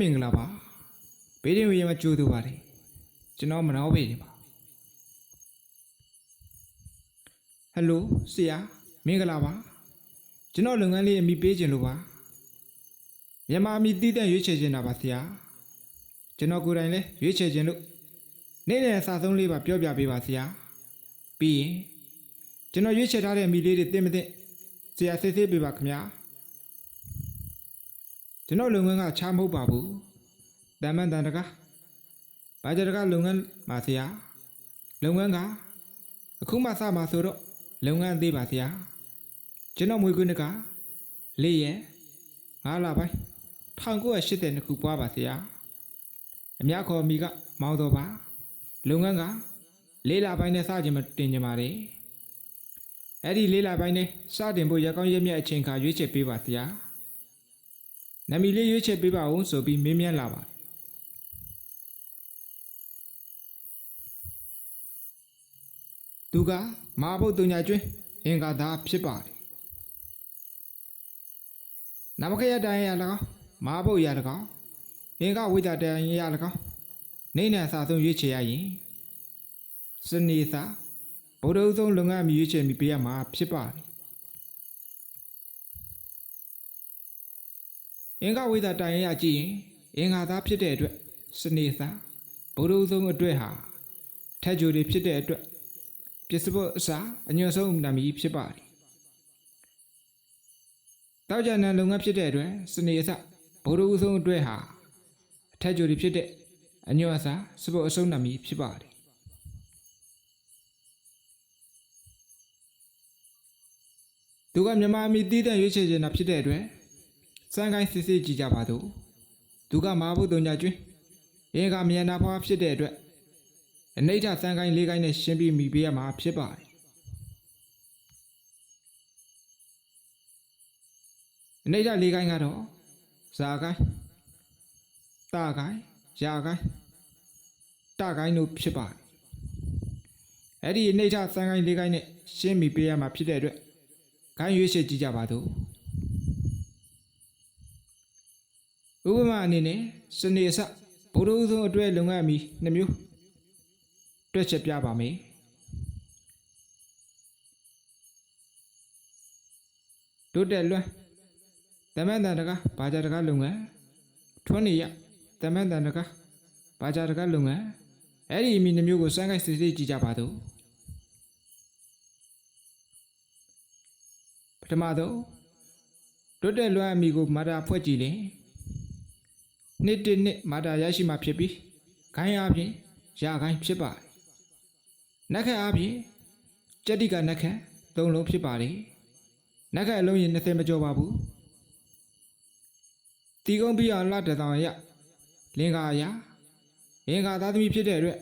မင်္ဂလာပါဘေးရင်ဝေးမှာကြိုးတူပါတယ်ကျွန်တော်မနောဘေးနေပါဟယ်လိုဆရာမင်္ဂလာပါကျွန်တော်လုပ်ငန်းလေးအမိပေးခြင်းလို့ပါမြန်မာအမိတည်တဲ့ရွေးချယ်ခြင်းတာပါဆရာကျွန်တော်ကိုယ်တိုင်လည်းရွေးချယ်ခြင်းလို့နေ့နဲ့အစားဆုံးလေးပါပြောပြပေးပါဆရာပြီးရင်ကျွန်တော်ရွေးချယ်ထားတဲ့အမိလေးတွေသိမသိဆရာစစ်စစ်ပေးပါခင်ဗျာ ကျွန်တော်လုပ်ငန်းကချားမဟုတ်ပါဘူးတမန်တန်တကားဘာကြတကားလုပ်ငန်းပါဆရာလုပ်ငန်းကအခုမှစမှာဆိုတော့လုပ်ငန်းသေးပါဆရာကျွန်တော်မွေးခွန်းကလေးရက်ငါးလပိုင်း1980ခုပွားပါဆရာအများခေါ်မိကမောင်းတော့ပါလုပ်ငန်းကလေးလပိုင်းနဲ့စခြင်းမတင်ကြပါလေအဲ့ဒီလေးလပိုင်းနဲ့စတင်ဖို့ရကောင်းရမြတ်အချိန်ခါရွေးချယ်ပေးပါဆရာ နမီလေးရွေးချယ်ပေးပါဦးဆိုပြီးမေးမြန်းလာပါတယ်သူကမာဘုတ်တုံညာကျွင်းအင်္ဂါသားဖြစ်ပါတယ်နမခရတိုင်ရ၎င်းမာဘုတ်ရ၎င်းအင်္ဂါဝိဒတိုင်ရ၎င်းနေနဲ့အစာဆုံးရွေးချယ်ရရင်စနေသာဗုဒ္ဓဥဆုံးလုပ်ငန်းမြရွေးချယ်မိပေးရမှာဖြစ်ပါတယ် အင်္ဂဝိဒတိုင်ရကြည့်ရင်အင်္ဂါသားဖြစ်တဲ့အတွက်စနေသာဘုရုဆုံးအတွက်ဟာအထက်ဂျိုတွေဖြစ်တဲ့အတွက်ပစ္စပုတ်အစာအညွန့်ဆုံးနာမည်ဖြစ်ပါတယ်။တောက်ကြနံလုပ်ငန်းဖြစ်တဲ့အတွက်စနေအစဘုရုဆုံးအတွက်ဟာအထက်ဂျိုတွေဖြစ်တဲ့အညွန့်အစာစပုတ်အဆုံးနာမည်ဖြစ်ပါတယ်။သူကမြန်မာအမီတည်တဲ့ရွေးချယ်ခြင်းတာဖြစ်တဲ့အတွက် စံကိုင်းစစ်စစ်ကြည့်ကြပါတော့သူကမာဘုတုံညာကျွင်းအင်းကမြန်နာဖွားဖြစ်တဲ့အတွက်အနိဋ္ဌစံကိုင်းလေးကိုင်းနဲ့ရှင်းပြီးမိပေးရမှာဖြစ်ပါတယ်အနိဋ္ဌလေးကိုင်းကတော့ဇာကိုင်းတာကိုင်းယာကိုင်းတကိုင်းတို့ဖြစ်ပါတယ်အဲ့ဒီအနိဋ္ဌစံကိုင်းလေးကိုင်းနဲ့ရှင်းမိပေးရမှာဖြစ်တဲ့အတွက်ခိုင်းရွေးချယ်ကြည့်ကြပါတော့ ဥပမာအနေနဲ့စနေအစဘုဒ္ဓဥဆုံးအတွက်လုံငန်းမီနှမျိုးတွက်ချက်ပြပါမယ်တိုးတက်လွန်းတမန်တန်တကားဘာကြတကားလုံငန်းထွန်းနေရတမန်တန်တကားဘာကြတကားလုံငန်းအဲ့ဒီအမီနှမျိုးကိုစမ်းကိုက်စစ်စစ်ကြည့်ကြပါတော့ပထမတော့တိုးတက်လွန်းအမီကိုမာတာဖွဲ့ကြည့်လေ နှစ်တစ်နှစ်မာတာရရှိမှဖြစ်ပြီးခိုင်းအားဖြင့်ရခိုင်းဖြစ်ပါတယ်။နက်ခတ်အားဖြင့်ကြက်တိကနက်ခတ်သုံးလုံးဖြစ်ပါတယ်။နက်ခတ်အလုံးရင်20မကျော်ပါဘူး။တီကုန်းပြီးအောင်လတထောင်ရလင်္ကာရလင်္ကာသားသမီးဖြစ်တဲ့အတွက်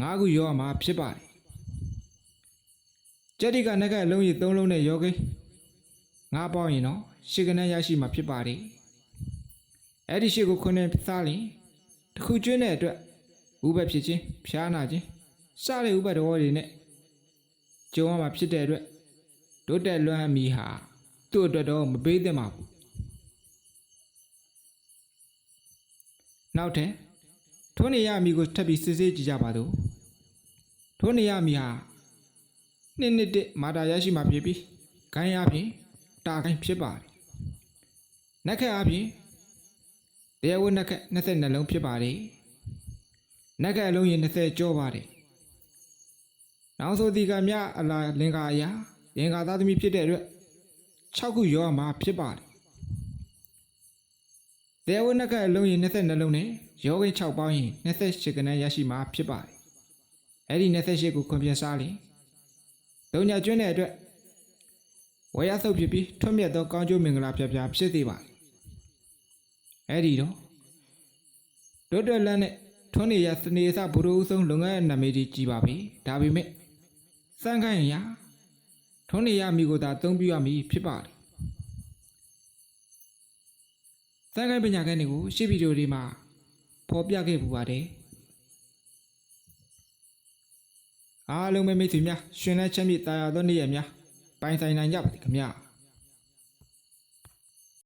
ငါးခုရောမှာဖြစ်ပါတယ်။ကြက်တိကနက်ခတ်အလုံးရင်3လုံးနဲ့ရောကိန်းငါးပေါင်းရင်တော့ရှစ်ကနန်းရရှိမှဖြစ်ပါတယ်။ အဲ့ဒီရှိကိုခွန်းနဲ့စားရင်တစ်ခုကျွင်းတဲ့အတွက်ဥပ္ပဖြစ်ခြင်းဖျားနာခြင်းစတဲ့ဥပ္ပတော်တွေနဲ့ကြုံရမှာဖြစ်တဲ့အတွက်ဒုတက်လွမ်းမီဟာသူ့အတွက်တော့မပေးသင့်ပါဘူးနောက်ထပ်ထိုးနေရမီကိုထပ်ပြီးစစ်ဆေးကြည့်ကြပါတော့ထိုးနေရမီဟာနှစ်နှစ်တည်းမာတာရရှိမှဖြစ်ပြီးခိုင်းအပြင်တာခိုင်းဖြစ်ပါတယ်နက်ခက်အပြင် တရားဝတ်နက်ခက်22လုံးဖြစ်ပါတယ်။နက်ခက်အလုံးရင်20ကျော်ပါတယ်။နောက်ဆိုဒီကမြအလာလင်္ကာအရာလင်္ကာသားသမီးဖြစ်တဲ့အတွက်6ခုရောမှာဖြစ်ပါတယ်။တရားဝတ်နက်ခက်အလုံးရင်22လုံးနဲ့ရောကိန်း6ပေါင်းရင်28ကနန်းရရှိမှာဖြစ်ပါတယ်။အဲ့ဒီ28ကိုခွန်ပြန်စားလင်။တုံညာကျွန်းတဲ့အတွက်ဝေယဆုပ်ဖြစ်ပြီးထွတ်မြတ်သောကောင်းကျိုးမင်္ဂလာပြပြဖြစ်သေးပါတယ်။ အဲ့ဒီတော့ဒုတ်တက်လန်းနဲ့ထွန်းနေရစနေစဘုရုဆုံးလုပ်ငန်းနာမည်ကြီးကြည်ပါပြီဒါပေမဲ့စမ်းခိုင်းရထွန်းနေရမိကိုသာအသုံးပြုရမည်ဖြစ်ပါတယ်စမ်းခိုင်းပညာခန်းတွေကိုရှေ့ဗီဒီယိုတွေမှာဖော်ပြခဲ့ပူပါတယ်အားလုံးပဲမိတ်ဆွေများရှင်နဲ့ချမ်းမြေ့တာယာသောနေ့ရက်များပိုင်ဆိုင်နိုင်ကြပါသည်ခင်ဗျာ